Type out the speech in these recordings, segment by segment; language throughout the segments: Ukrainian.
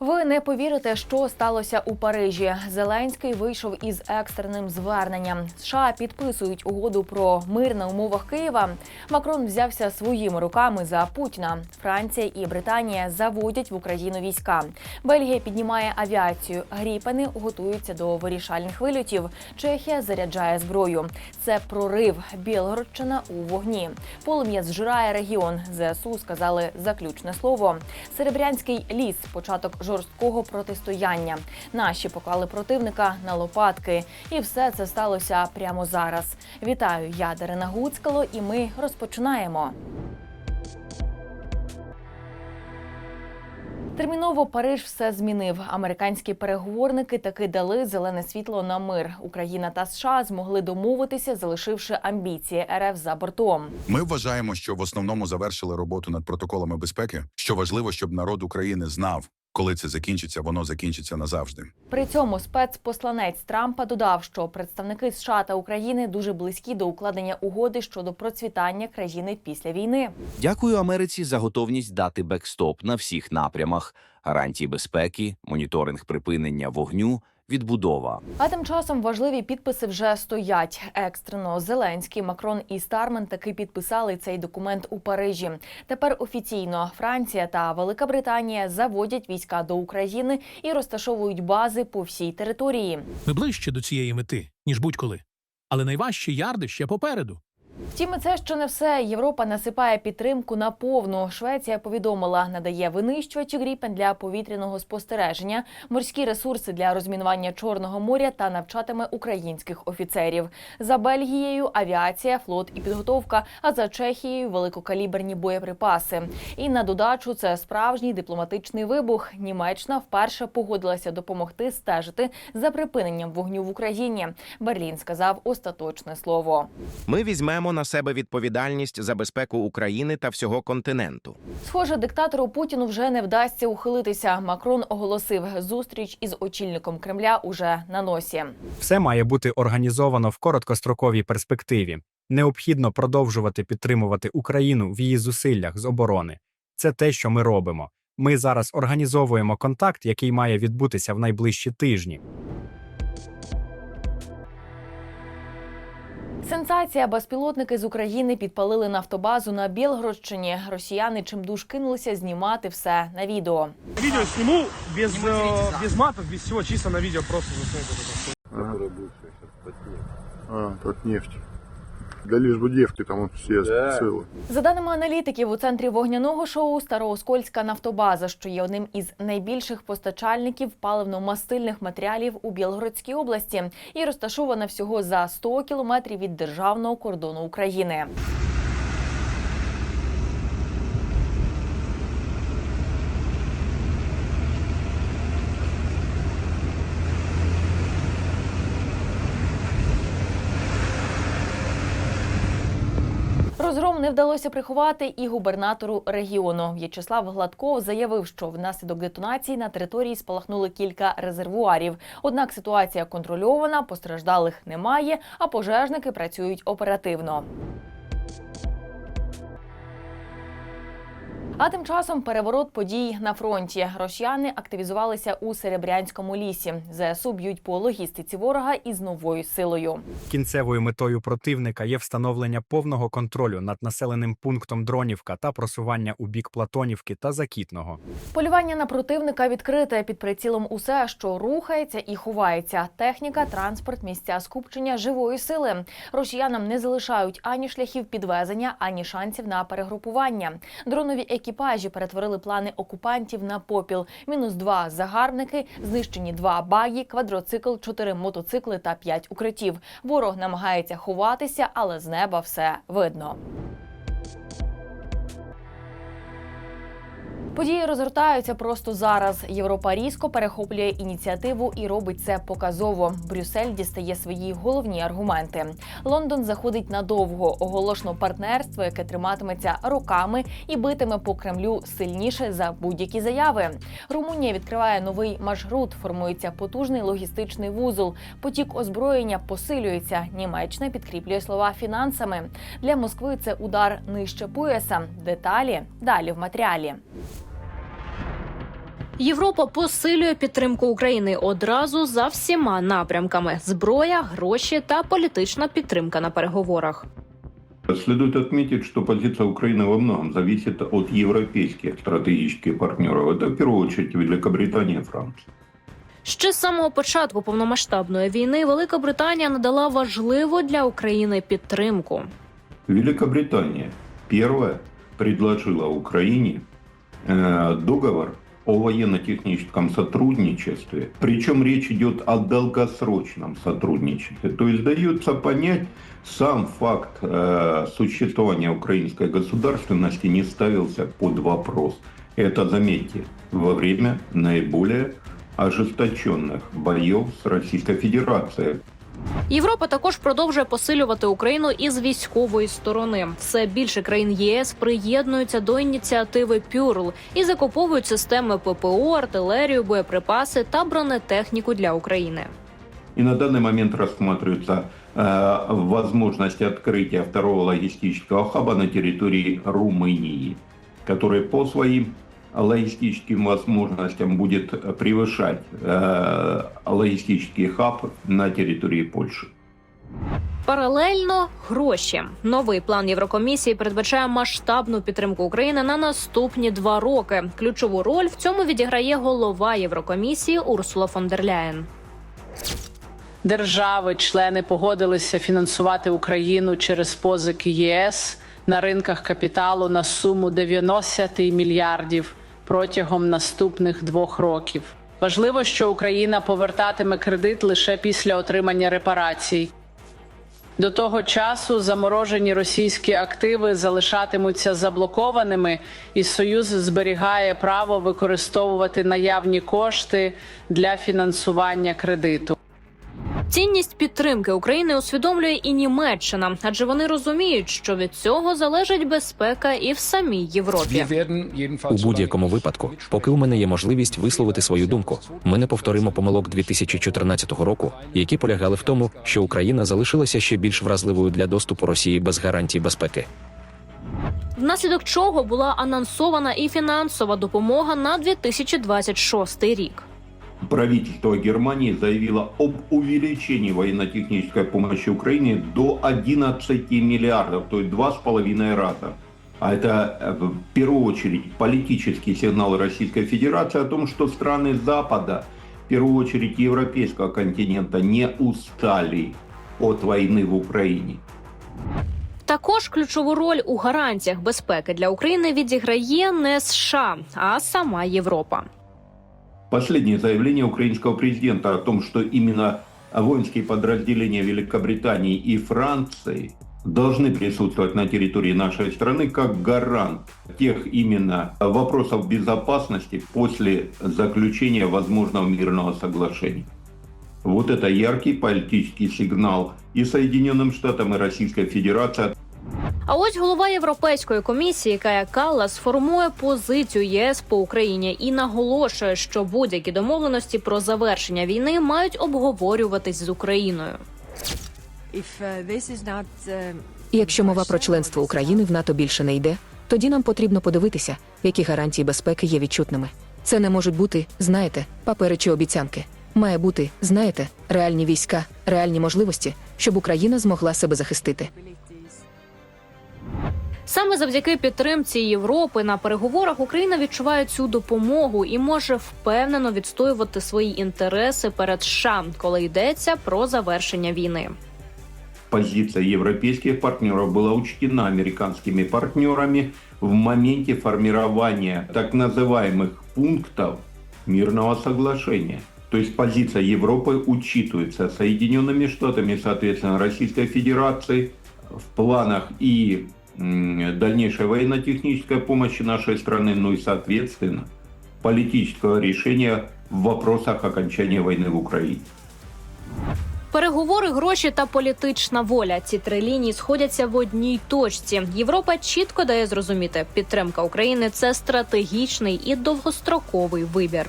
Ви не повірите, що сталося у Парижі. Зеленський вийшов із екстреним зверненням. США підписують угоду про мир на умовах Києва. Макрон взявся своїми руками за Путіна. Франція і Британія заводять в Україну війська. Бельгія піднімає авіацію. Гріпени готуються до вирішальних вильотів. Чехія заряджає зброю. Це прорив. Білгородщина у вогні. Полум'я зжирає регіон. ЗСУ сказали заключне слово. Серебрянський ліс початок жорсткого протистояння. Наші поклали противника на лопатки, і все це сталося прямо зараз. Вітаю, я Дарина Гуцкало, і ми розпочинаємо. Терміново Париж все змінив. Американські переговорники таки дали зелене світло на мир. Україна та США змогли домовитися, залишивши амбіції РФ за бортом. Ми вважаємо, що в основному завершили роботу над протоколами безпеки. Що важливо, щоб народ України знав, коли це закінчиться, воно закінчиться назавжди. При цьому спецпосланець Трампа додав, що представники США та України дуже близькі до укладення угоди щодо процвітання країни після війни. Дякую Америці за готовність дати бекстоп на всіх напрямах: гарантії безпеки, моніторинг припинення вогню, відбудова. А тим часом важливі підписи вже стоять. Екстрено Зеленський, Макрон і Стармен таки підписали цей документ у Парижі. Тепер офіційно Франція та Велика Британія заводять війська до України і розташовують бази по всій території. Ми ближче до цієї мети, ніж будь-коли. Але найважчі ярди ще попереду. Втім, це ще не все. Європа насипає підтримку на повну. Швеція повідомила, надає винищувачі Гріпен для повітряного спостереження, морські ресурси для розмінування Чорного моря та навчатиме українських офіцерів. За Бельгією авіація, флот і підготовка. А за Чехією великокаліберні боєприпаси. І на додачу це справжній дипломатичний вибух. Німеччина вперше погодилася допомогти стежити за припиненням вогню в Україні. Берлін сказав остаточне слово. Ми візьмемо на себе відповідальність за безпеку України та всього континенту. Схоже, диктатору Путіну вже не вдасться ухилитися. Макрон оголосив зустріч із очільником Кремля уже на носі. Все має бути організовано в короткостроковій перспективі. Необхідно продовжувати підтримувати Україну в її зусиллях з оборони. Це те, що ми робимо. Ми зараз організовуємо контакт, який має відбутися в найближчі тижні. Сенсація безпілотники з України підпалили нафтобазу на Білгородщині. Росіяни чимдуж кинулися знімати все на відео. Відео сниму без, э, без матів, без всього чисто на відео просто засунути. это А, тут нефть. Да лишь бы девки там все целы. За даними аналітиків, у центрі вогняного шоу Старооскольська нафтобаза, що є одним із найбільших постачальників паливно-мастильних матеріалів у Білгородській області, і розташована всього за 100 кілометрів від державного кордону України. Розгром не вдалося приховати і губернатору регіону. В'ячеслав Гладков заявив, що внаслідок детонації на території спалахнули кілька резервуарів. Однак ситуація контрольована, постраждалих немає, а пожежники працюють оперативно. А тим часом переворот подій на фронті. Росіяни активізувалися у Серебрянському лісі. ЗСУ б'ють по логістиці ворога із новою силою. Кінцевою метою противника є встановлення повного контролю над населеним пунктом Дронівка та просування у бік Платонівки та Закітного. Полювання на противника відкрите під прицілом усе, що рухається і ховається. Техніка, транспорт, місця скупчення живої сили. Росіянам не залишають ані шляхів підвезення, ані шансів на перегрупування. Дронові екіпажі перетворили плани окупантів на попіл. Мінус два загарбники, знищені два багі, квадроцикл, чотири мотоцикли та п'ять укриттів. Ворог намагається ховатися, але з неба все видно. Події розгортаються просто зараз. Європа різко перехоплює ініціативу і робить це показово. Брюссель дістає свої головні аргументи. Лондон заходить надовго. Оголошено партнерство, яке триматиметься роками і битиме по Кремлю сильніше за будь-які заяви. Румунія відкриває новий маршрут. Формується потужний логістичний вузол. Потік озброєння посилюється. Німеччина підкріплює слова фінансами. Для Москви це удар нижче пояса. Деталі далі в матеріалі. Європа посилює підтримку України одразу за всіма напрямками: зброя, гроші та політична підтримка на переговорах. Следует отметить, что позиция Украины во многом зависит от европейских стратегических партнеров. Это в первую очередь Великобритания и Франция. Ще з самого початку повномасштабної війни Велика Британія надала важливу для України підтримку. Великобритания первая предложила Украине э, договор о военно-техническом сотрудничестве. Причем речь идет о долгосрочном сотрудничестве. То есть дается понять, сам факт э, существования украинской государственности не ставился под вопрос. Это, заметьте, во время наиболее ожесточенных боев с Российской Федерацией. Європа також продовжує посилювати Україну із військової сторони. Все більше країн ЄС приєднуються до ініціативи Пюрл і закуповують системи ППО, артилерію, боєприпаси та бронетехніку для України. И на данный момент рассматривается э, возможность открытия второго логистического хаба на территории Румынии, который по своим логистическим возможностям будет превышать э, логистический хаб на территории Польши. Паралельно гроші. Новий план Єврокомісії передбачає масштабну підтримку України на наступні два роки. Ключову роль в цьому відіграє голова Єврокомісії Урсула фон дер Ляєн. Держави-члени погодилися фінансувати Україну через позики ЄС на ринках капіталу на суму 90 мільярдів протягом наступних двох років. Важливо, що Україна повертатиме кредит лише після отримання репарацій. До того часу заморожені російські активи залишатимуться заблокованими, і Союз зберігає право використовувати наявні кошти для фінансування кредиту. Цінність підтримки України усвідомлює і Німеччина, адже вони розуміють, що від цього залежить безпека і в самій Європі. У будь-якому випадку, поки у мене є можливість висловити свою думку, ми не повторимо помилок 2014 року, які полягали в тому, що Україна залишилася ще більш вразливою для доступу Росії без гарантій безпеки. Внаслідок чого була анонсована і фінансова допомога на 2026 рік Правительство Германии заявило об увеличении военно-технической помощи Украине до 11 миллиардов, то есть два с половиной раза. А это э, в первую очередь политический сигнал Российской Федерации о том, что страны Запада, в первую очередь европейского континента, не устали от войны в Украине. Також ключову роль у гарантіях безпеки для України відіграє не США, а сама Європа. Последнее заявление украинского президента о том, что именно воинские подразделения Великобритании и Франции должны присутствовать на территории нашей страны как гарант тех именно вопросов безопасности после заключения возможного мирного соглашения. Вот это яркий политический сигнал и Соединенным Штатам, и Российской Федерации А ось голова Європейської комісії Кая Каллас формує позицію ЄС по Україні і наголошує, що будь-які домовленості про завершення війни мають обговорюватись з Україною. І якщо мова про членство України в НАТО більше не йде, тоді нам потрібно подивитися, які гарантії безпеки є відчутними. Це не можуть бути, знаєте, папери чи обіцянки. Має бути, знаєте, реальні війська, реальні можливості, щоб Україна змогла себе захистити. Саме завдяки підтримці Європи на переговорах Україна відчуває цю допомогу і може впевнено відстоювати свої інтереси перед США, коли йдеться про завершення війни. позиция европейских партнеров была учтена американскими партнерами в моменте формирования так называемых пунктов мирного соглашения. То есть позиция Европы учитывается Соединенными Штатами, соответственно, Российской Федерацией в планах и м, дальнейшей военно-технической помощи нашей страны, ну и, соответственно, политического решения в вопросах окончания войны в Украине. Переговори, гроші та політична воля. Ці три лінії сходяться в одній точці. Європа чітко дає зрозуміти, підтримка України це стратегічний і довгостроковий вибір.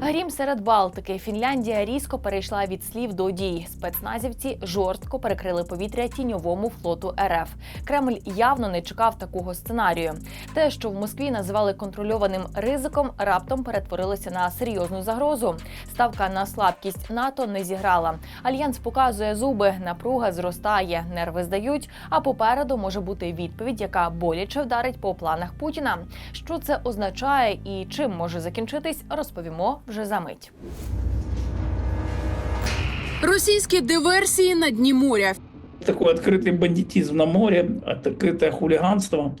Грім серед Балтики. Фінляндія різко перейшла від слів до дій. Спецназівці жорстко перекрили повітря тіньовому флоту РФ. Кремль явно не чекав такого сценарію. Те, що в Москві називали контрольованим ризиком, раптом перетворилося на серйозну загрозу. Ставка на слабкість НАТО не зіграла. Альянс показує зуби, напруга зростає, нерви здають. А попереду може бути відповідь, яка боляче вдарить по планах Путіна. Що це означає і чим може закінчитись, розповімо вже за мить. Російські диверсії на дні моря. Такой открытый бандитизм на море, открытое хулиганство,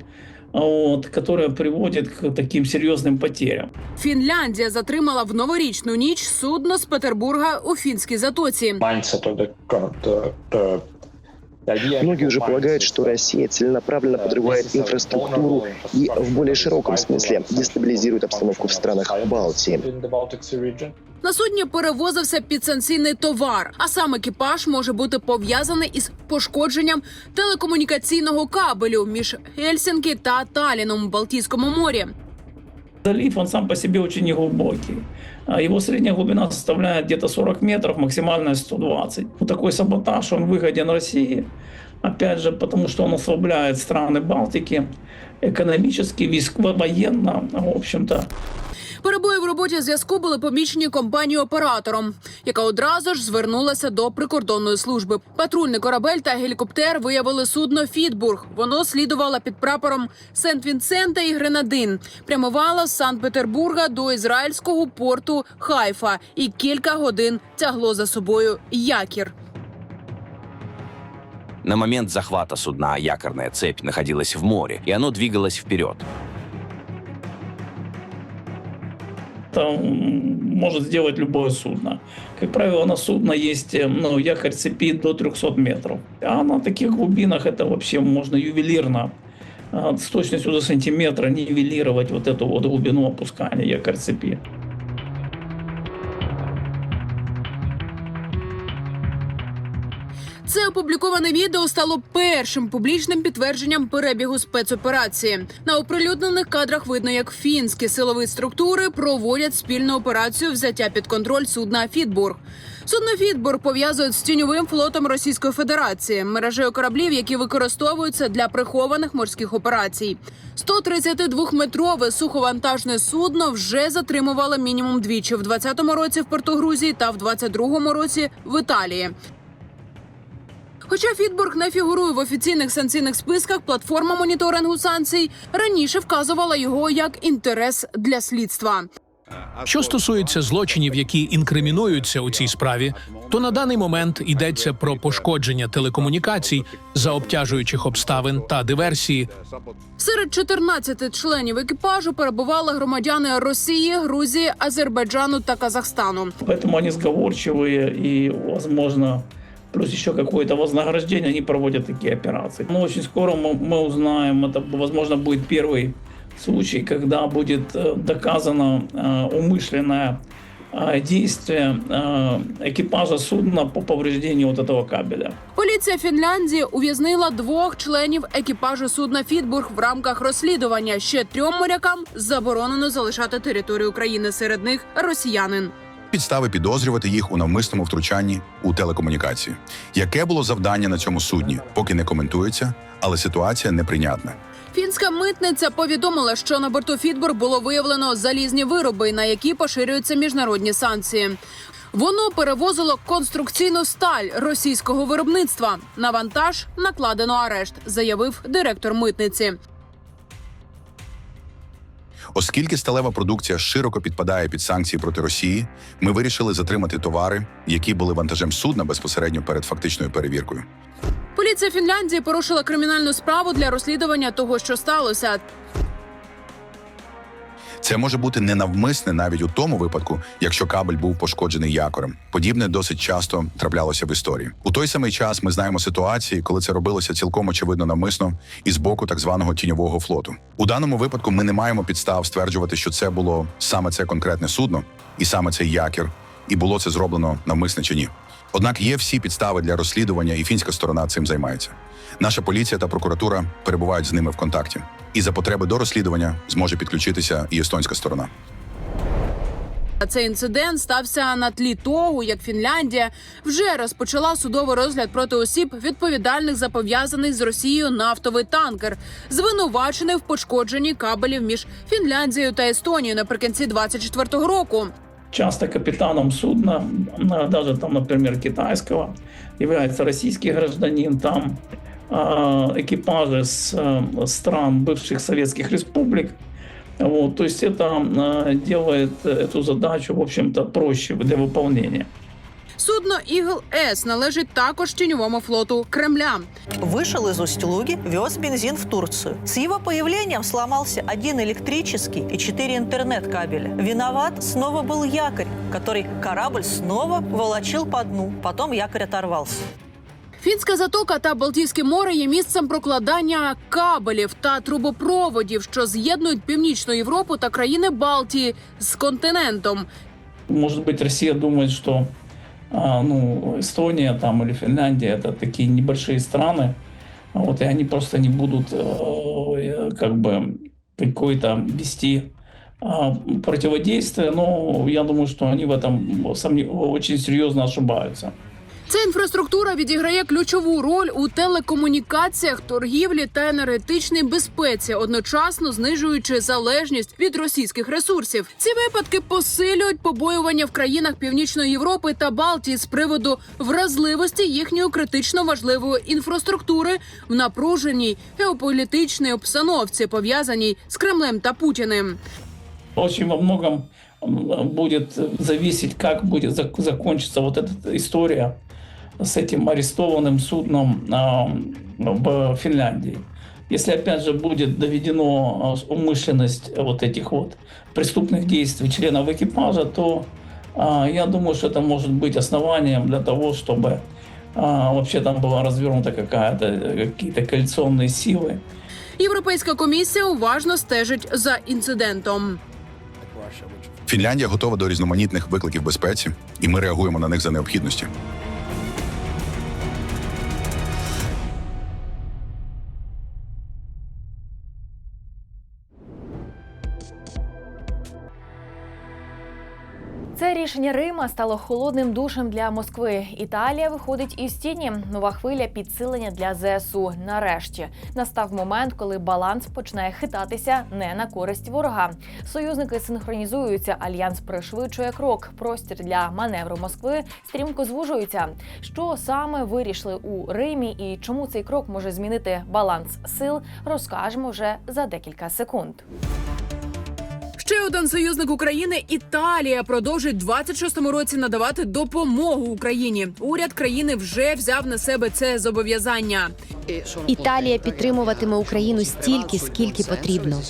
вот, которое приводит к таким серьезным потерям. Фінляндія затримала в новорічну ніч судно з Петербурга у фінській затоці. Многие уже полагают, что Россия целенаправленно подрывает инфраструктуру и в более широком смысле дестабилизирует обстановку в странах Балтии. На судні перевозився підсанкційний товар, а сам екіпаж може бути пов'язаний із пошкодженням телекомунікаційного кабелю між Гельсінкі та Таліном в Балтійському морі. Залив, он сам по себе очень неглубокий. А Его средняя глубина составляет где-то 40 метров, максимальная 120. Вот такой саботаж, он выгоден России. Опять же, потому что он ослабляет страны Балтики экономически, військово, военно, в общем-то. Перебої в роботі зв'язку були помічені компанією оператором, яка одразу ж звернулася до прикордонної служби. Патрульний корабель та гелікоптер виявили судно Фітбург. Воно слідувало під прапором Сент-Вінсента і Гренадин. Прямувало з Санкт-Петербурга до ізраїльського порту Хайфа і кілька годин тягло за собою якір. На момент захвата судна якорная цепь находилась в море, и оно двигалось вперед. Это м, может сделать любое судно. Как правило, на судно есть э, ну, якорь цепи до 300 метров. А на таких глубинах это вообще можно ювелирно а, с точностью до сантиметра нивелировать вот эту вот глубину опускания якорь цепи. Це опубліковане відео стало першим публічним підтвердженням перебігу спецоперації. На оприлюднених кадрах видно, як фінські силові структури проводять спільну операцію взяття під контроль судна Фітбург. Судно Фітбург пов'язують з тіньовим флотом Російської Федерації, мережею кораблів, які використовуються для прихованих морських операцій. 132-метрове суховантажне судно вже затримувало мінімум двічі в 2020 році в порту Грузії та в 2022 році в Італії. Хоча Фітбург не фігурує в офіційних санкційних списках, платформа моніторингу санкцій раніше вказувала його як інтерес для слідства. Що стосується злочинів, які інкримінуються у цій справі, то на даний момент йдеться про пошкодження телекомунікацій за обтяжуючих обставин та диверсії, Серед 14 членів екіпажу перебували громадяни Росії, Грузії, Азербайджану та Казахстану. Поэтому они сговорчивые и, возможно, плюс еще какое-то вознаграждение, они проводят такие операции. Но очень скоро мы, мы узнаем, это, возможно, будет первый случай, когда будет э, доказано э, умышленное э, действие э, экипажа судна по повреждению вот этого кабеля. Поліція Фінляндії ув'язнила двох членів екіпажу судна Фітбург в рамках розслідування. Ще трьом морякам заборонено залишати територію України. Серед них росіянин. Підстави підозрювати їх у навмисному втручанні у телекомунікації. Яке було завдання на цьому судні, поки не коментується, але ситуація неприйнятна. Фінська митниця повідомила, що на борту Фітбург було виявлено залізні вироби, на які поширюються міжнародні санкції. Воно перевозило конструкційну сталь російського виробництва. На вантаж накладено арешт, заявив директор митниці. Оскільки сталева продукція широко підпадає під санкції проти Росії, ми вирішили затримати товари, які були вантажем судна безпосередньо перед фактичною перевіркою. Поліція Фінляндії порушила кримінальну справу для розслідування того, що сталося. Це може бути ненавмисне навіть у тому випадку, якщо кабель був пошкоджений якорем. Подібне досить часто траплялося в історії. У той самий час ми знаємо ситуації, коли це робилося цілком очевидно навмисно і з боку так званого тіньового флоту. У даному випадку ми не маємо підстав стверджувати, що це було саме це конкретне судно і саме цей якір, і було це зроблено навмисне чи ні. Однак є всі підстави для розслідування, і фінська сторона цим займається. Наша поліція та прокуратура перебувають з ними в контакті, і за потреби до розслідування зможе підключитися і естонська сторона. Цей інцидент стався на тлі того, як Фінляндія вже розпочала судовий розгляд проти осіб, відповідальних за пов'язаний з Росією нафтовий танкер, звинувачений в пошкодженні кабелів між Фінляндією та Естонією наприкінці 24-го року Часто капитаном судна, а, даже там, например, китайского, является российский гражданин. Там а, экипажи с а, стран бывших советских республик. Вот, то есть это а, делает эту задачу, в общем-то, проще для выполнения. Судно Ігл С належить також тіньовому флоту Кремля. Вышел из Усть-Луги, вез бензин в Турцию. С его появлением сломался один электрический и четыре интернет-кабеля. Виноват снова был якорь, который корабль снова волочил по дну. Потом якорь оторвался. Фінська затока та Балтійське море є місцем прокладання кабелів та трубопроводів, що з'єднують північну Європу та країни Балтії з континентом. Может быть, Россия думает, что а, ну, Эстония там, или Финляндия это такие небольшие страны, а вот, и они просто не будут э, как бы какое-то вести а, противодействие. Но я думаю, что они в этом сомне- очень серьезно ошибаются. Ця інфраструктура відіграє ключову роль у телекомунікаціях, торгівлі та енергетичній безпеці, одночасно знижуючи залежність від російських ресурсів. Ці випадки посилюють побоювання в країнах Північної Європи та Балтії з приводу вразливості їхньої критично важливої інфраструктури в напруженій геополітичній обстановці, пов'язаній з Кремлем та Путіним. Очень во многом будет зависеть, как будет закончиться вот эта история с этим арестованным судном а, в Финляндии. Если опять же будет доведено а, умышленность вот этих вот преступных действий членов экипажа, то а, я думаю, что это может быть основанием для того, чтобы а, вообще там была развернута какая-то э, какие-то коалиционные силы, Європейська комісія уважно стежить за інцидентом. Фінляндія готова до різноманітних викликів безпеці, і ми реагуємо на них за необхідності. Рішення Рима стало холодним душем для Москви. Італія виходить із тіні. Нова хвиля підсилення для ЗСУ. Нарешті настав момент, коли баланс починає хитатися не на користь ворога. Союзники синхронізуються. Альянс пришвидшує крок. Простір для маневру Москви стрімко звужується. Що саме вирішили у Римі і чому цей крок може змінити баланс сил, розкажемо вже за декілька секунд. Ще один союзник України Італія продовжить 26-му році надавати допомогу Україні. Уряд країни вже взяв на себе це зобов'язання. Італія підтримуватиме Україну стільки, скільки потрібно.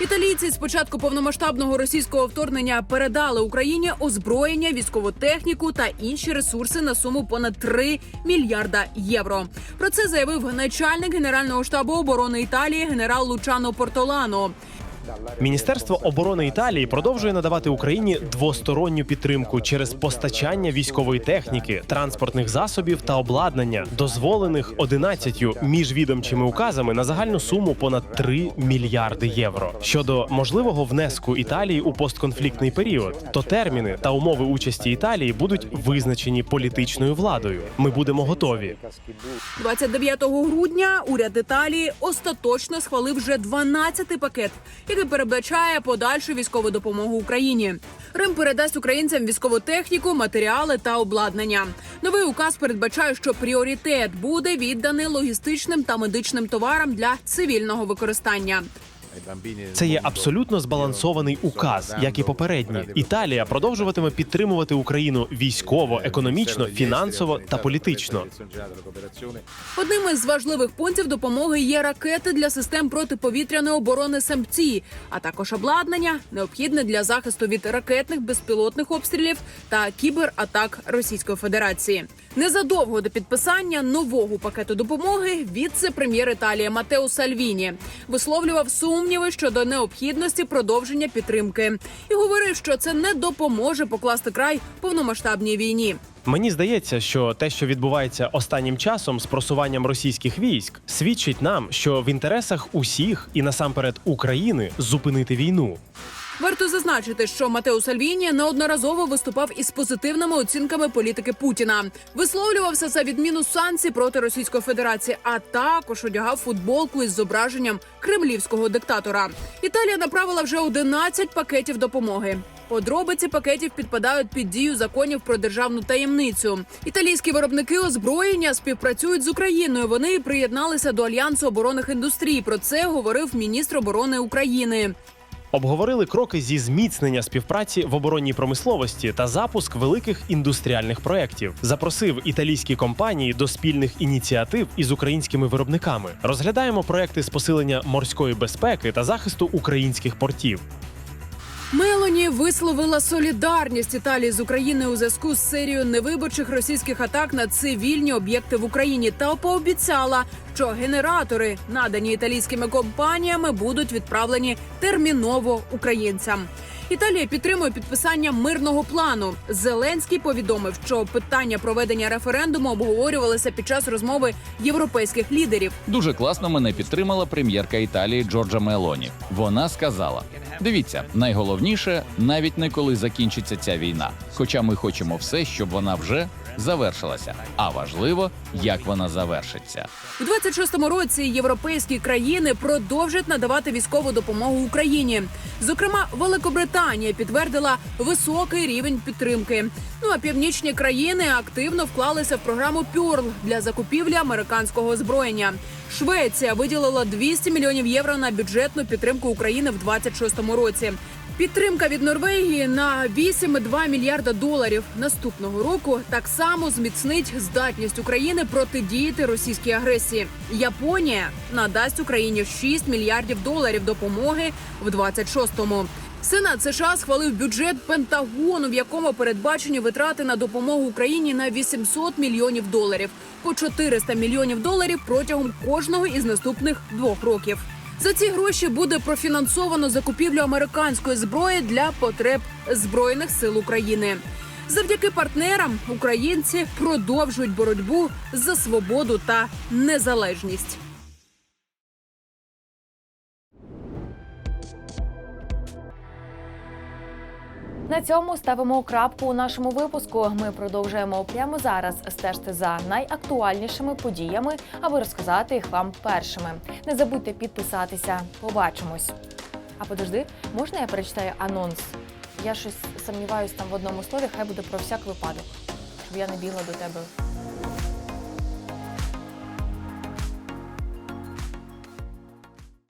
Італійці з початку повномасштабного російського вторгнення передали Україні озброєння, військову техніку та інші ресурси на суму понад 3 мільярда євро. Про це заявив начальник генерального штабу оборони Італії генерал Лучано Портолано. Міністерство оборони Італії продовжує надавати Україні двосторонню підтримку через постачання військової техніки, транспортних засобів та обладнання, дозволених 11 міжвідомчими указами на загальну суму понад 3 мільярди євро. Щодо можливого внеску Італії у постконфліктний період, то терміни та умови участі Італії будуть визначені політичною владою. Ми будемо готові. 29 грудня уряд Італії остаточно схвалив вже 12-й пакет, який передбачає подальшу військову допомогу Україні. Рим передасть українцям військову техніку, матеріали та обладнання. Новий указ передбачає, що пріоритет буде відданий логістичним та медичним товарам для цивільного використання. Це є абсолютно збалансований указ, як і попередні. Італія продовжуватиме підтримувати Україну військово, економічно, фінансово та політично. Одним із важливих пунктів допомоги є ракети для систем протиповітряної оборони самці, а також обладнання, необхідне для захисту від ракетних безпілотних обстрілів та кібератак Російської Федерації. Незадовго до підписання нового пакету допомоги віце-прем'єр Італії Матео Сальвіні висловлював сумніви щодо необхідності продовження підтримки і говорив, що це не допоможе покласти край повномасштабній війні. Мені здається, що те, що відбувається останнім часом з просуванням російських військ, свідчить нам, що в інтересах усіх і насамперед України зупинити війну. Варто зазначити, що Матео Сальвіні неодноразово виступав із позитивними оцінками політики Путіна, висловлювався за відміну санкцій проти Російської Федерації, а також одягав футболку із зображенням кремлівського диктатора. Італія направила вже 11 пакетів допомоги. Подробиці пакетів підпадають під дію законів про державну таємницю. Італійські виробники озброєння співпрацюють з Україною. Вони приєдналися до альянсу оборонних індустрій. Про це говорив міністр оборони України. Обговорили кроки зі зміцнення співпраці в оборонній промисловості та запуск великих індустріальних проєктів. Запросив італійські компанії до спільних ініціатив із українськими виробниками. Розглядаємо проекти з посилення морської безпеки та захисту українських портів. Мелоні висловила солідарність Італії з Україною у зв'язку з серією невиборчих російських атак на цивільні об'єкти в Україні та пообіцяла, що генератори, надані італійськими компаніями, будуть відправлені терміново українцям. Італія підтримує підписання мирного плану. Зеленський повідомив, що питання проведення референдуму обговорювалися під час розмови європейських лідерів. Дуже класно мене підтримала прем'єрка Італії Джорджа Мелоні. Вона сказала: дивіться, найголовніше навіть не коли закінчиться ця війна. Хоча ми хочемо все, щоб вона вже завершилася. А важливо, як вона завершиться. У 26-му році європейські країни продовжать надавати військову допомогу Україні. Зокрема, Великобританія підтвердила високий рівень підтримки. Ну а північні країни активно вклалися в програму Пюрл для закупівлі американського озброєння. Швеція виділила 200 мільйонів євро на бюджетну підтримку України в 26-му році. Підтримка від Норвегії на 8,2 мільярда доларів наступного року так само зміцнить здатність України протидіяти російській агресії. Японія надасть Україні 6 мільярдів доларів допомоги в 26-му. Сенат США схвалив бюджет Пентагону, в якому передбачені витрати на допомогу Україні на 800 мільйонів доларів, по 400 мільйонів доларів протягом кожного із наступних двох років. За ці гроші буде профінансовано закупівлю американської зброї для потреб збройних сил України. Завдяки партнерам українці продовжують боротьбу за свободу та незалежність. На цьому ставимо крапку у нашому випуску. Ми продовжуємо прямо зараз стежити за найактуальнішими подіями, аби розказати їх вам першими. Не забудьте підписатися. Побачимось. А подожди, можна я перечитаю анонс? Я щось сумніваюсь там в одному слові, хай буде про всяк випадок, щоб я не бігла до тебе